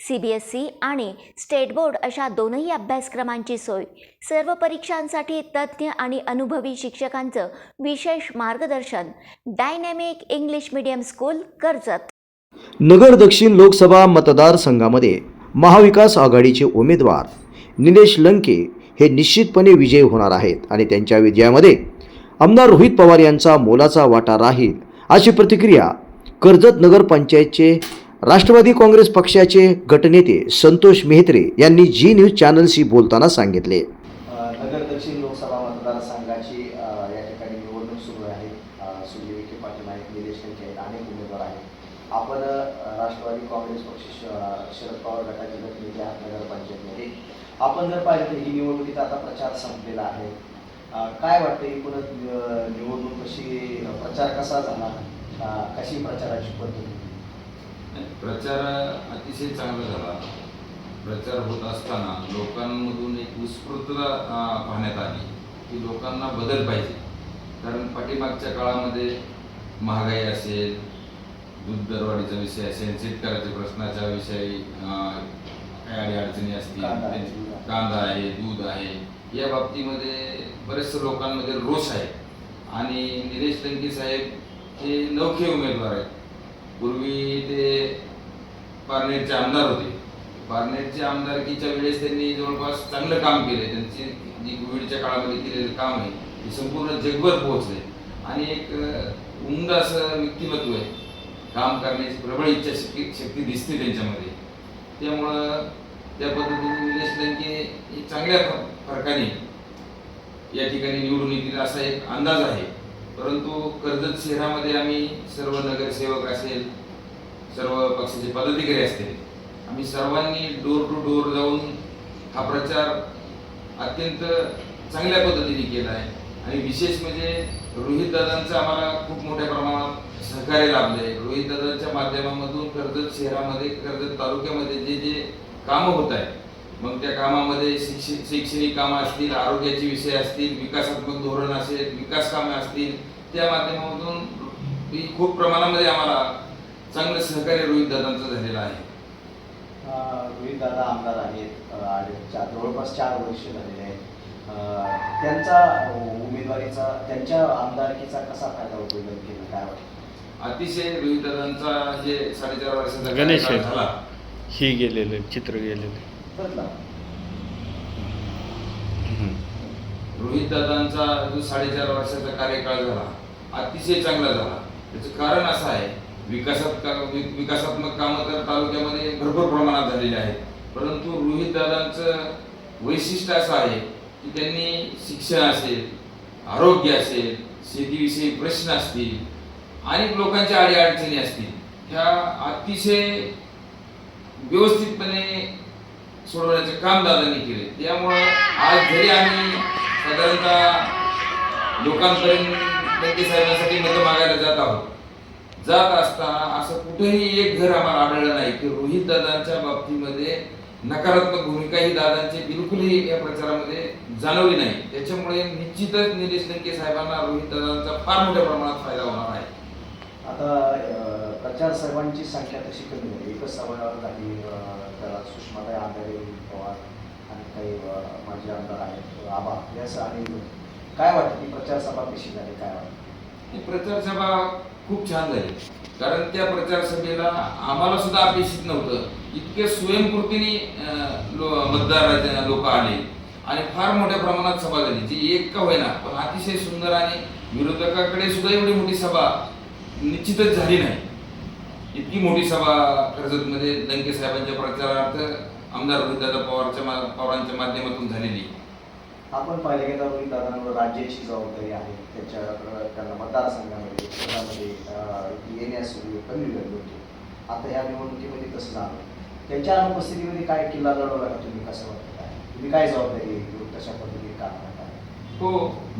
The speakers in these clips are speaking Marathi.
सी बी एस ई आणि स्टेट बोर्ड अशा दोनही अभ्यासक्रमांची सोय. सर्व परीक्षांसाठी तज्ज्ञ आणि अनुभवी शिक्षकांचं विशेष मार्गदर्शन. Dynamic English medium school Karjat. Nagar Dakshin Lok Sabha मतदारसंघामध्ये महाविकास आघाडीचे उमेदवार निलेश लंके हे निश्चितपणे विजयी होणार आहेत आणि त्यांच्या विजयामध्ये आमदार रोहित पवार यांचा मोलाचा वाटा राहील अशी प्रतिक्रिया कर्जत नगरपंचायतचे राष्ट्रवादी काँग्रेस पक्षाचे गटनेते संतोष मेहत्रे यांनी जी न्यूज चॅनलशी बोलताना सांगितले. नगर दक्षिण लोकसभा मतदारसंघाची या ठिकाणी निवडणूक सुरू आहे. सुजय विखे पाटील आहेत निलेश लंके आहेत अनेक उमेदवार आहेत. आपण राष्ट्रवादी काँग्रेस पक्ष शरद पवार गटाचे प्रतिनिधी आहात नगरपंचायतमध्ये आपण जर पाहिलं तर ही निवडणुकीत आता प्रचार संपलेला आहे. काय वाटतं एकूणच निवडणूक कशी प्रचार कसा झाला? कशी प्रचाराची पद्धत? प्रचार अतिशय चांगला झाला. प्रचार होत असताना लोकांमधून एक उत्स्फूर्तता पाहण्यात आली की लोकांना बदल पाहिजे. कारण पाठीमागच्या काळामध्ये महागाई असेल दूध दरवाढीचा विषय असेल शेतकऱ्याच्या प्रश्नाच्या विषयी अं, काय अडीअडचणी असतील कांदा आहे, दूध आहे. या बाबतीमध्ये बरेचसे लोकांमध्ये रोष आहे. आणि निलेश लंके साहेब हे नौखे उमेदवार आहेत. पूर्वी ते पारनेरचे आमदार होते. पारनेरच्या आमदारकीच्या वेळेस त्यांनी जवळपास चांगलं काम केले त्यांची जी कोविडच्या काळामध्ये केलेलं काम आहे ते संपूर्ण जगभर पोहोचले आणि एक अं, उमदा असं व्यक्तिमत्व आहे. काम करण्याची प्रबळ इच्छा शक्ती शक्ती दिसते त्यांच्यामध्ये. त्यामुळं त्या पद्धतीने निलेश लंके हे चांगल्या फ- फरकाने या ठिकाणी निवडून येतील असा एक अंदाज आहे. परंतु कर्जत शहरामध्ये आम्ही सर्व नगरसेवक असेल सर्व पक्षाचे पदाधिकारी असतील आम्ही सर्वांनी डोर टू डोर जाऊन हा प्रचार अत्यंत चांगल्या पद्धतीने केला आहे. आणि विशेष म्हणजे रोहित दादांचं आम्हाला खूप मोठ्या प्रमाणात सहकार्य लाभले आहे. रोहित दादांच्या माध्यमामधून कर्जत शहरामध्ये कर्जत तालुक्यामध्ये जे जे कामं होत आहेत मग त्या कामामध्ये शिक्षित शैक्षणिक कामं असतील आरोग्याचे विषय असतील विकासात्मक धोरण असेल विकास कामे असतील त्या माध्यमामधून खूप प्रमाणामध्ये आम्हाला चांगलं सहकार्य रोहित दादांचं झालेलं आहे. रोहित दादा आमदार आहेत. आणि चार जवळपास चार वर्ष झालेले आहेत. त्यांचा उमेदवारीचा त्यांच्या आमदारकीचा कसा फायदा होतो काय वाटतं? अतिशय रोहित दादांचा जे साडेचार वर्षाचा गणेश. झाला. ही गेलेले चित्र गेलेले बदला. रोहित दादांचा जो साडेचार वर्षाचा कार्यकाळ झाला अतिशय चांगला झाला. त्याचं कारण असं आहे विकासात विकासात्मक कामं तर तालुक्यामध्ये भरपूर प्रमाणात झालेले आहेत. परंतु रोहित दादांचं वैशिष्ट्य असं आहे की त्यांनी शिक्षण असेल आरोग्य असेल शेतीविषयी प्रश्न असतील अनेक लोकांच्या अडीअडचणी असतील ह्या अतिशय व्यवस्थितपणे सोडवण्याचे काम दादांनी केले. त्यामुळे आज जरी आम्ही साधारणतः लोकांपर्यंत लंके साहेबांसाठी मतं मागायला जात आहोत जात असताना असं कुठेही एक घर आम्हाला आढळलं नाही की रोहित दादांच्या बाबतीमध्ये नकारात्मक भूमिका ही दादांची बिलकुलही या प्रचारामध्ये जाणवली नाही. त्याच्यामुळे निश्चितच निलेश लंके साहेबांना रोहित दादांचा फार मोठ्या प्रमाणात फायदा होणार आहे. आता प्रचार सभांची संख्या तशी कमी झाली. एकच सभा झाली त्याला सुषमाताई आंधारे पवार आणि काही माजी आमदार आहेत आबा यास आणि काय वाटतं? की प्रचार सभा कशी झाली? काय वाटतं? प्रचार सभा खूप छान झाली. कारण त्या प्रचार सभेला आम्हाला सुद्धा अपेक्षित नव्हतं. इतके स्वयंपूर्तीने लो- मतदार लोक आले. आणि फार मोठ्या प्रमाणात सभा झाली जी एक का होईना पण अतिशय सुंदर आणि विरोधकाकडे सुद्धा एवढी मोठी सभा निश्चितच झाली नाही. इतकी मोठी सभा कर्जतमध्ये लंके साहेबांच्या प्रचारार्थ आमदार रोहितदादा पवारच्या मा- पवारांच्या माध्यमातून झालेली. आपण पाहिले गेलं रोहितदादांवर राज्याची जबाबदारी आहे त्याच्या त्यांना मतदारसंघामध्ये. शहरामध्ये येण्यास कमी वेळ होते. आता या निवडणुकीमध्ये तसं झालं. त्यांच्या अनुपस्थितीमध्ये काय किल्ला लढवला का तुम्ही? कसं वाटत आहे तुम्ही काय जबाबदारी घेऊन कशा पद्धतीने काम करता? हो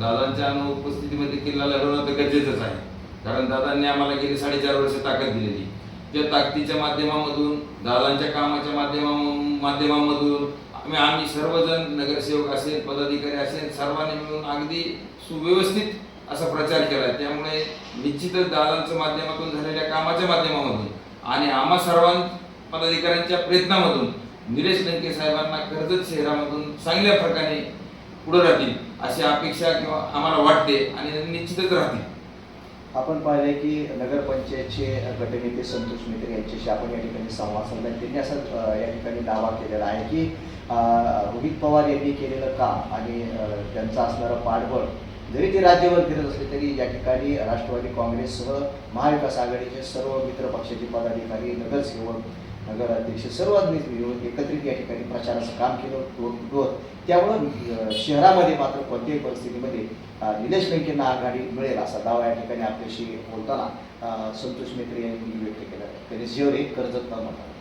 दादांच्या अनुपस्थितीमध्ये किल्ला लढवणं तर गरजेचंच आहे. कारण दादांनी आम्हाला गेली साडेचार वर्ष ताकद दिलेली. त्या ताकदीच्या माध्यमामधून दादांच्या कामाच्या माध्यमा माध्यमामधून आम्ही आम्ही सर्वजण नगरसेवक असेल पदाधिकारी असेल सर्वांनी मिळून अगदी सुव्यवस्थित असा प्रचार केला त्यामुळे निश्चितच दादांच्या माध्यमातून झालेल्या कामाच्या माध्यमामधून आणि आम्हा सर्वां पदाधिकाऱ्यांच्या प्रयत्नामधून निलेश लंके साहेबांना कर्जत शहरामधून चांगल्या प्रकारे पुढे राहतील अशी अपेक्षा किंवा आम्हाला वाटते आणि निश्चितच राहतील. आपण पाहिलंय की नगरपंचायतचे गटनेते संतोष मित्र यांच्याशी आपण या ठिकाणी संवाद साधला त्यांनी असा या ठिकाणी दावा केलेला आहे की रोहित पवार यांनी केलेलं काम आणि त्यांचं असणारं पाठबळ जरी ते राज्यभर फिरत असले तरी या ठिकाणी राष्ट्रवादी काँग्रेससह महाविकास आघाडीचे सर्व मित्र पक्षाचे पदाधिकारी नगरसेवक नगराध्यक्ष सर्वांनी मिळून एकत्रित या ठिकाणी प्रचाराचं काम केलं होतं त्यामुळं शहरामध्ये मात्र कोणत्याही परिस्थितीमध्ये निलेश बँकेंना आघाडी मिळेल असा दावा या ठिकाणी आपल्याशी बोलताना संतोष मेत्रे यांनी व्यक्त केला. त्यांनी जिओर एक कर्जत न म्हणतात